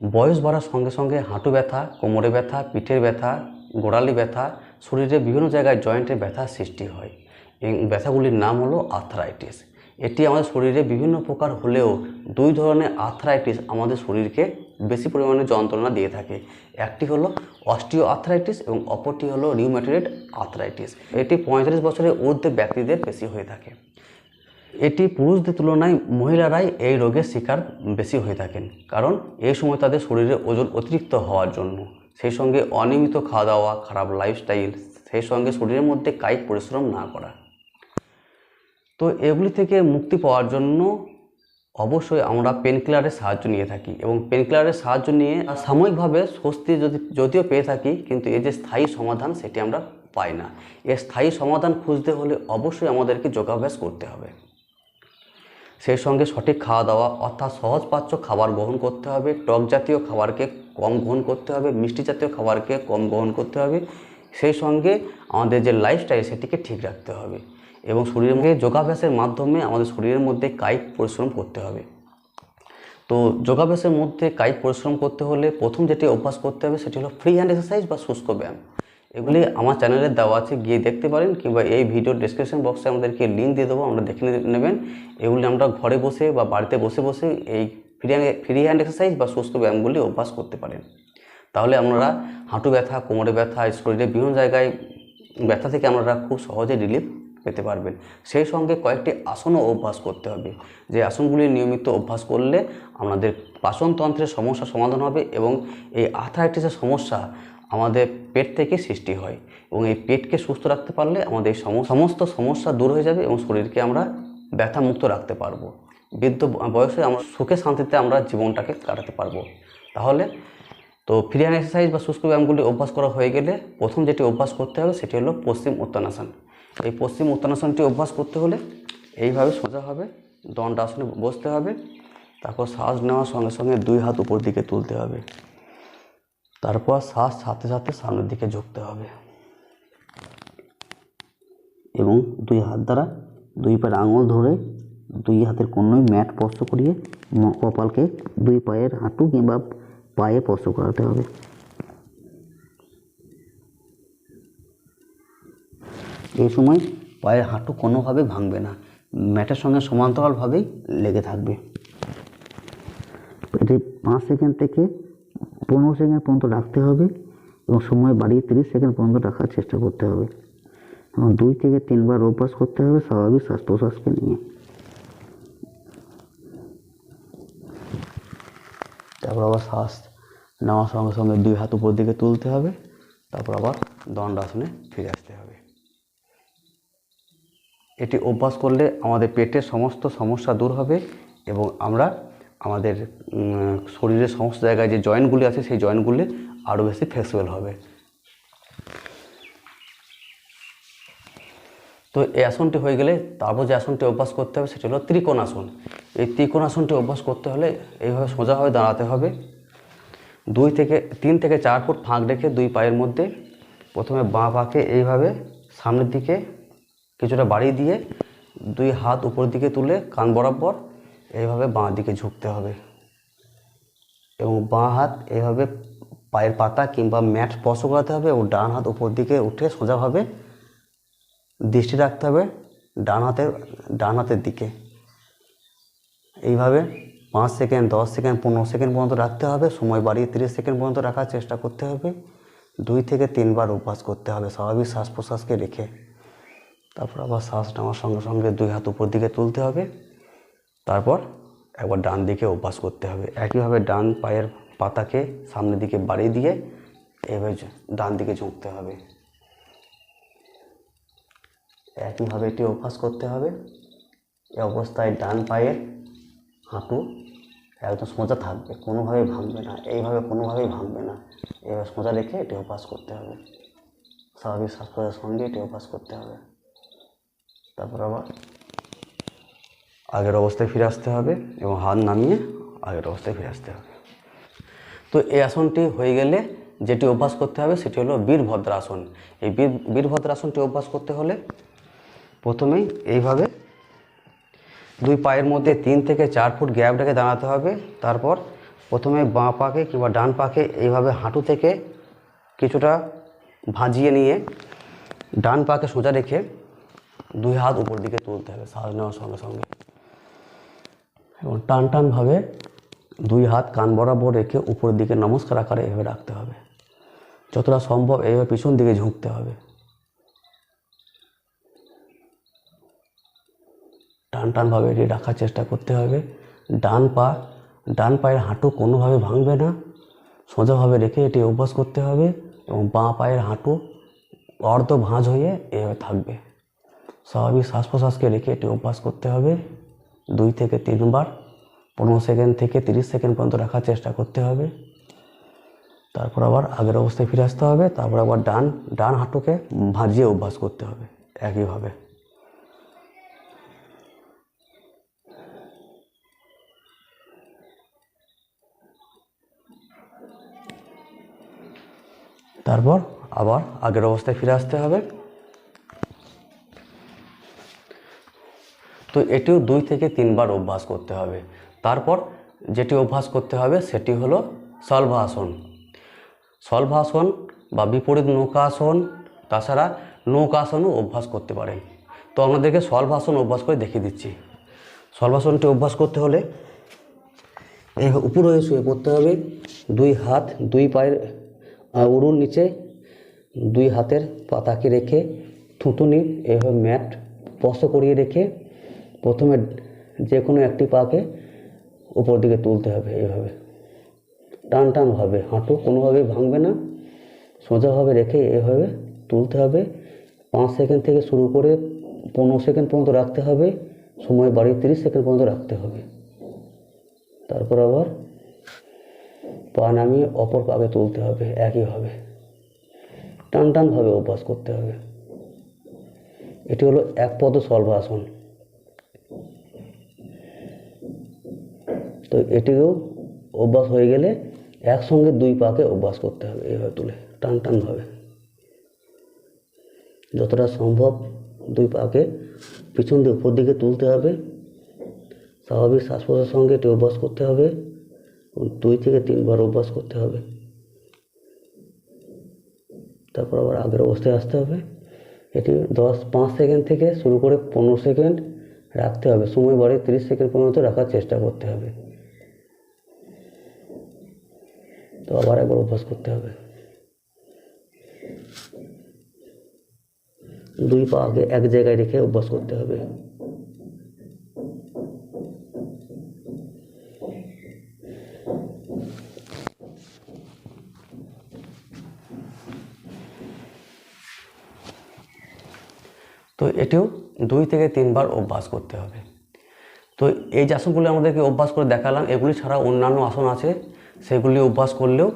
বয়স বাড়ার সঙ্গে সঙ্গে হাঁটু ব্যথা, কোমরে ব্যথা, পিঠের ব্যথা, গোড়ালি ব্যথা, শরীরে বিভিন্ন জায়গায় জয়েন্টে ব্যথার সৃষ্টি হয়। এই ব্যথাগুলির নাম হলো আর্থ্রাইটিস। এটি আমাদের শরীরে বিভিন্ন প্রকার হলেও দুই ধরনের আর্থ্রাইটিস আমাদের শরীরকে বেশি পরিমাণে যন্ত্রণা দিয়ে থাকে। একটি হলো অস্টিও আর্থ্রাইটিস এবং অপরটি হলো রিউম্যাটয়েড আর্থ্রাইটিস। এটি পঁয়তাল্লিশ বছরের ঊর্ধ্বে ব্যক্তিদের বেশি হয়ে থাকে। এটি পুরুষদের তুলনায় মহিলারাই এই রোগের শিকার বেশি হয়ে থাকেন। কারণ এই সময় তাদের শরীরে ওজন অতিরিক্ত হওয়ার জন্য। সেই সঙ্গে অনিয়মিত খাওয়া দাওয়া খারাপ লাইফস্টাইল সেই সঙ্গে শরীরের মধ্যে কায়িক পরিশ্রম না করা। তো এগুলি থেকে মুক্তি পাওয়ার জন্য অবশ্যই আমরা পেনকিলারের সাহায্য নিয়ে থাকি এবং পেনকিলারের সাহায্য নিয়ে সাময়িকভাবে স্বস্তি যদি, যদিও পেয়ে থাকি, কিন্তু এই যে স্থায়ী সমাধান সেটি আমরা পাই না। এর স্থায়ী সমাধান খুঁজতে হলে অবশ্যই আমাদেরকে যোগাভ্যাস করতে হবে। সেই সঙ্গে সঠিক খাওয়া দাওয়া, অর্থাৎ সহজপাচ্য খাবার গ্রহণ করতে হবে। টক জাতীয় খাবারকে কম গ্রহণ করতে হবে, মিষ্টি জাতীয় খাবারকে কম গ্রহণ করতে হবে। সেই সঙ্গে আমাদের যে লাইফস্টাইল সেটিকে ঠিক রাখতে হবে এবং শরীরের মধ্যে যোগাভ্যাসের মাধ্যমে আমাদের শরীরের মধ্যে কায়িক পরিশ্রম করতে হবে। তো যোগাভ্যাসের মধ্যে কায়িক পরিশ্রম করতে হলে প্রথম যেটি অভ্যাস করতে হবে, সেটি হলো ফ্রি হ্যান্ড এক্সারসাইজ বা শুষ্ক ব্যায়াম। এগুলি আমার চ্যানেলে দেওয়া আছে, গিয়ে দেখতে পারেন কিংবা এই ভিডিও ডিসক্রিপশন বক্সে আমাদেরকে লিঙ্ক দিয়ে দেবো, আমরা দেখে নেবেন। এগুলি আমরা ঘরে বসে বা বাড়িতে বসে বসে এই ফ্রি ফ্রি হ্যান্ড এক্সারসাইজ বা সুস্থ ব্যায়ামগুলি অভ্যাস করতে পারেন। তাহলে আপনারা হাঁটু ব্যথা, কোমরে ব্যথা শরীরে বিভিন্ন জায়গায় ব্যথা থেকে আপনারা খুব সহজে রিলিফ পেতে পারবেন। সেই সঙ্গে কয়েকটি আসনও অভ্যাস করতে হবে। যে আসনগুলি নিয়মিত অভ্যাস করলে আমাদের পাচনতন্ত্রের সমস্যা সমাধান হবে এবং এই আর্থারাইটিসের সমস্যা আমাদের পেট থেকে সৃষ্টি হয় এবং এই পেটকে সুস্থ রাখতে পারলে আমাদের সমস্ত সমস্যা দূর হয়ে যাবে এবং শরীরকে আমরা ব্যথা মুক্ত রাখতে পারব। বৃদ্ধ বয়সে আমরা সুখে শান্তিতে আমরা জীবনটাকে কাটাতে পারব। তাহলে তো ফ্রি এক্সারসাইজ বা শুষ্ক ব্যায়ামগুলি অভ্যাস করা হয়ে গেলে প্রথম যেটি অভ্যাস করতে হবে সেটি হলো পশ্চিম উত্তানাসন এই পশ্চিম উত্তানাসনটি অভ্যাস করতে হলে এইভাবে সোজা হবে, দণ্ডাসনে বসতে হবে, তারপর শ্বাস নেওয়ার সঙ্গে সঙ্গে দুই হাত উপর দিকে তুলতে হবে। তারপর শ্বাস সাথে সাথে সামনের দিকে ঝুঁকতে হবে। এবং দুই হাত দ্বারা দুই পায়ের আঙুল ধরে দুই হাতের কোনোই ম্যাট স্পর্শ করিয়ে কপালকে দুই পায়ের হাঁটু কিংবা পায়ে স্পর্শ করাতে হবে। এই সময় পায়ের হাঁটু কোনোভাবে ভাঙবে না, ম্যাটের সঙ্গে সমান্তরালভাবেই লেগে থাকবে। এটি পাঁচ সেকেন্ড থেকে পনেরো সেকেন্ড পর্যন্ত রাখতে হবে এবং সময় বাড়িয়ে তিরিশ সেকেন্ড পর্যন্ত রাখার চেষ্টা করতে হবে। এবং দুই থেকে তিনবার অভ্যাস করতে হবে স্বাভাবিক শ্বাস প্রশ্বাসকে নিয়ে। তারপর আবার শ্বাস নেওয়ার সঙ্গে সঙ্গে দুই হাত উপর দিকে তুলতে হবে। তারপর আবার দণ্ডাসনে ফিরে আসতে হবে। এটি অভ্যাস করলে আমাদের পেটের সমস্ত সমস্যা দূর হবে এবং আমরা আমাদের শরীরের সমস্ত জায়গায় যে জয়েন্টগুলি আছে, সেই জয়েন্টগুলি আরও বেশি ফ্লেক্সিবল হবে। তো এই আসনটি হয়ে গেলে তারপর যে আসনটি অভ্যাস করতে হবে, সেটি হলো ত্রিকোণাসন এই ত্রিকোণাসনটি অভ্যাস করতে হলে এইভাবে সোজাভাবে দাঁড়াতে হবে। দুই থেকে, তিন থেকে চার ফুট ফাঁক রেখে দুই পায়ের মধ্যে প্রথমে বাঁ পাকে এইভাবে সামনের দিকে কিছুটা বাড়িয়ে দিয়ে দুই হাত উপর দিকে তুলে কান বরাবর এইভাবে বাঁ দিকে ঝুঁকতে হবে এবং বাঁ হাত এইভাবে পায়ের পাতা কিংবা ম্যাট স্পর্শ করাতে হবে এবং ডান হাত উপর দিকে উঠে সোজাভাবে দৃষ্টি রাখতে হবে ডান হাতের ডান হাতের দিকে। এইভাবে পাঁচ সেকেন্ড, দশ সেকেন্ড, পনেরো সেকেন্ড পর্যন্ত রাখতে হবে, সময় বাড়িয়ে তিরিশ সেকেন্ড পর্যন্ত রাখার চেষ্টা করতে হবে, দুই থেকে তিনবার অভ্যাস করতে হবে, স্বাভাবিক শ্বাস প্রশ্বাসকে রেখে। তারপর আবার শ্বাস নেওয়ার সঙ্গে সঙ্গে দুই হাত উপর দিকে তুলতে হবে। তারপর একবার ডান দিকে অভ্যাস করতে হবে। একইভাবে ডান পায়ের পাতাকে সামনের দিকে বাড়িয়ে দিয়ে এভাবে ঝু- ডান দিকে ঝুঁকতে হবে। একইভাবে এটি অভ্যাস করতে হবে। এই অবস্থায় ডান পায়ের হাঁটু একদম সোজা থাকবে, কোনোভাবেই ভাঙবে না। এইভাবে কোনোভাবেই ভাঙবে না। এইভাবে সোজা রেখে এটি অভ্যাস করতে হবে। স্বাভাবিক শ্বাস প্রশ্বাসের সঙ্গে এটি অভ্যাস করতে হবে। তারপর আবার আগের অবস্থায় ফিরে আসতে হবে এবং হাত নামিয়ে আগের অবস্থায় ফিরে আসতে হবে। তো এই আসনটি হয়ে গেলে যেটি অভ্যাস করতে হবে সেটি হলো বীরভদ্রাসন। এই বীর, বীরভদ্রাসনটি অভ্যাস করতে হলে প্রথমেই এইভাবে দুই পায়ের মধ্যে তিন থেকে চার ফুট গ্যাপ রেখে দাঁড়াতে হবে। তারপর প্রথমে বাঁ পাকে কিংবা ডান পাকে এইভাবে হাঁটু থেকে কিছুটা ভাজিয়ে নিয়ে ডান পাকে সোজা রেখে দুই হাত উপর দিকে তুলতে হবে, শ্বাস নেওয়ার সঙ্গে সঙ্গে। এবং টান টানভাবে দুই হাত কান বরাবর রেখে উপরের দিকে নমস্কার আকারে এভাবে রাখতে হবে। যতটা সম্ভব এইভাবে পিছন দিকে ঝুঁকতে হবে। টান টানভাবে এটি রাখার চেষ্টা করতে হবে। ডান পা, ডান পায়ের হাঁটু কোনোভাবে ভাঙবে না। সোজাভাবে রেখে এটি অভ্যাস করতে হবে এবং বাঁ পায়ের হাঁটু অর্ধ ভাঁজ হয়ে এভাবে থাকবে। স্বাভাবিক শ্বাস প্রশ্বাসকে রেখে এটি অভ্যাস করতে হবে। দুই থেকে তিনবার, পনেরো সেকেন্ড থেকে তিরিশ সেকেন্ড পর্যন্ত রাখার চেষ্টা করতে হবে। তারপর আবার আগের অবস্থায় ফিরে আসতে হবে, তারপর আবার ডান ডান হাঁটুকে ভাঁজিয়ে অভ্যাস করতে হবে একইভাবে। তারপর আবার আগের অবস্থায় ফিরে আসতে হবে। তো এটিও দুই থেকে তিনবার অভ্যাস করতে হবে। তারপর যেটি অভ্যাস করতে হবে সেটি হলো সলভাসন। সলভাসন বা বিপরীত নৌকাসন, তাছাড়া নৌকাসনও অভ্যাস করতে পারেন। তো আপনাদেরকে সলভাসন অভ্যাস করে দেখিয়ে দিচ্ছি। সলভাসনটি অভ্যাস করতে হলে এই উপর হয়ে শুয়ে পড়তে হবে। দুই হাত দুই পায়ের উরুর নিচে দুই হাতের পাতাকে রেখে থুতুনি এভাবে ম্যাট স্পর্শ করিয়ে রেখে প্রথমে যে কোনো একটি পাকে উপর দিকে তুলতে হবে এভাবে টান টানভাবে হাঁটু কোনোভাবেই ভাঙবে না। সোজাভাবে রেখে এভাবে তুলতে হবে। পাঁচ সেকেন্ড থেকে শুরু করে পনেরো সেকেন্ড পর্যন্ত রাখতে হবে। সময় বাড়িয়ে তিরিশ সেকেন্ড পর্যন্ত রাখতে হবে। তারপর আবার পা নামিয়ে অপর পাকে তুলতে হবে একইভাবে। টান টানভাবে অভ্যাস করতে হবে। এটি হলো এক পদ সলভাসন তো এটিও অভ্যাস হয়ে গেলে একসঙ্গে দুই পাকে অভ্যাস করতে হবে এইভাবে তুলে, টান টানভাবে। যতটা সম্ভব দুই পাকে পিছন দিয়ে উপর দিকে তুলতে হবে। স্বাভাবিক শ্বাস প্রশ্বাসের সঙ্গে এটি অভ্যাস করতে হবে দুই থেকে তিনবার অভ্যাস করতে হবে। তারপর আবার আগের অবস্থায় আসতে হবে। এটি দশ, পাঁচ সেকেন্ড থেকে শুরু করে পনেরো সেকেন্ড রাখতে হবে। সময় বাড়িয়ে তিরিশ সেকেন্ড পর্যন্ত রাখার চেষ্টা করতে হবে। তো আবার একবার অভ্যাস করতে হবে। দুই পা আগে এক জায়গায় রেখে অভ্যাস করতে হবে। তো এটিও দুই থেকে তিনবার অভ্যাস করতে হবে। তো এই যে আসনগুলি আমাদেরকে অভ্যাস করে দেখালাম, এগুলি ছাড়া অন্যান্য আসন আছে। সেগুলি অভ্যাস করলেও,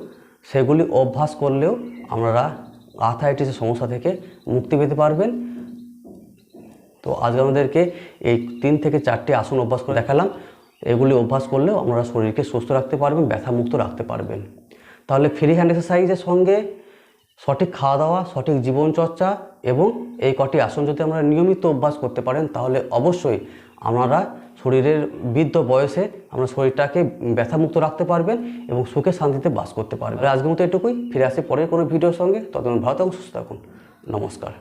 সেগুলি অভ্যাস করলেও আপনারা আর্থাইটিসের সমস্যা থেকে মুক্তি পেতে পারবেন। তো আজকে আমাদেরকে এই তিন থেকে চারটি আসন অভ্যাস করে দেখালাম। এগুলি অভ্যাস করলেও আপনারা শরীরকে সুস্থ রাখতে পারবেন, ব্যথামুক্ত রাখতে পারবেন। তাহলে ফ্রি হ্যান্ড এক্সারসাইজের সঙ্গে সঠিক খাওয়া দাওয়া, সঠিক জীবনচর্চা এবং এই কটি আসন যদি আমরা নিয়মিত অভ্যাস করতে পারেন, তাহলে অবশ্যই আপনারা শরীরের বৃদ্ধ বয়সে আপনার শরীরটাকে ব্যথামুক্ত রাখতে পারবেন এবং সুখে শান্তিতে বাস করতে পারবেন। আজকের মতো এটুকুই। ফিরে আসি পরের কোনো ভিডিওর সঙ্গে। ততক্ষণ ভালো থাকুন, সুস্থ থাকুন। নমস্কার।